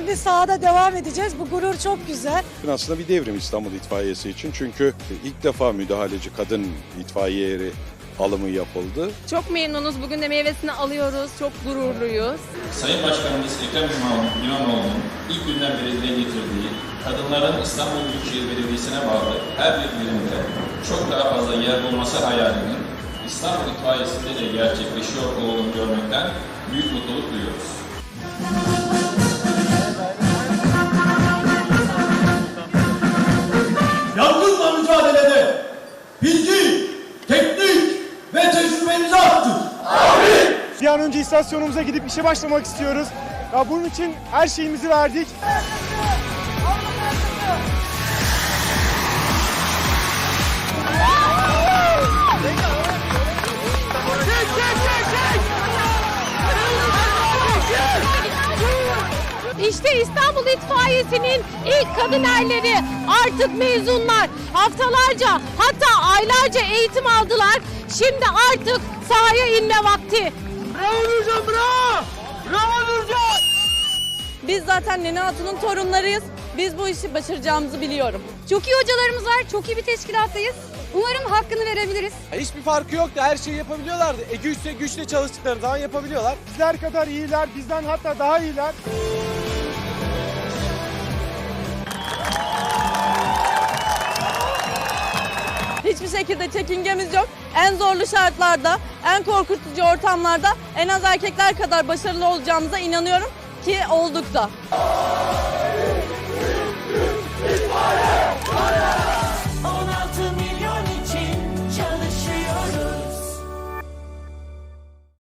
sahada devam edeceğiz. Bu gurur çok güzel. Aslında bir devrim İstanbul İtfaiyesi için çünkü ilk defa müdahaleci kadın itfaiye eri alımı yapıldı. Çok memnunuz. Bugün de meyvesini alıyoruz. Çok gururluyuz. Sayın Başkanımız Ekrem İmam- İmamoğlu'nun ilk günden beri dile getirdiği kadınların İstanbul Büyükşehir Belediyesi'ne bağlı her bir birimde çok daha fazla yer bulması hayalinin İstanbul İtfaiyesi'nde de gerçekleşiyor olduğunu görmekten büyük mutluluk duyuyoruz. An önce istasyonumuza gidip işe başlamak istiyoruz. Ya bunun için her şeyimizi verdik. İşte İstanbul İtfaiyesi'nin ilk kadın erleri artık mezunlar. Haftalarca hatta aylarca eğitim aldılar. Şimdi artık sahaya inme vakti. Biz zaten Nene Hatun'un torunlarıyız. Biz bu işi başaracağımızı biliyorum. Çok iyi hocalarımız var. Çok iyi bir teşkilattayız. Umarım hakkını verebiliriz. Hiçbir farkı yoktu. Her şeyi yapabiliyorlardı. E güçle güçle çalıştıkları zaman yapabiliyorlar. Bizler kadar iyiler, bizden hatta daha iyiler. Hiçbir şekilde çekingemiz yok. En zorlu şartlarda, en korkutucu ortamlarda en az erkekler kadar başarılı olacağımıza inanıyorum ki olduk da.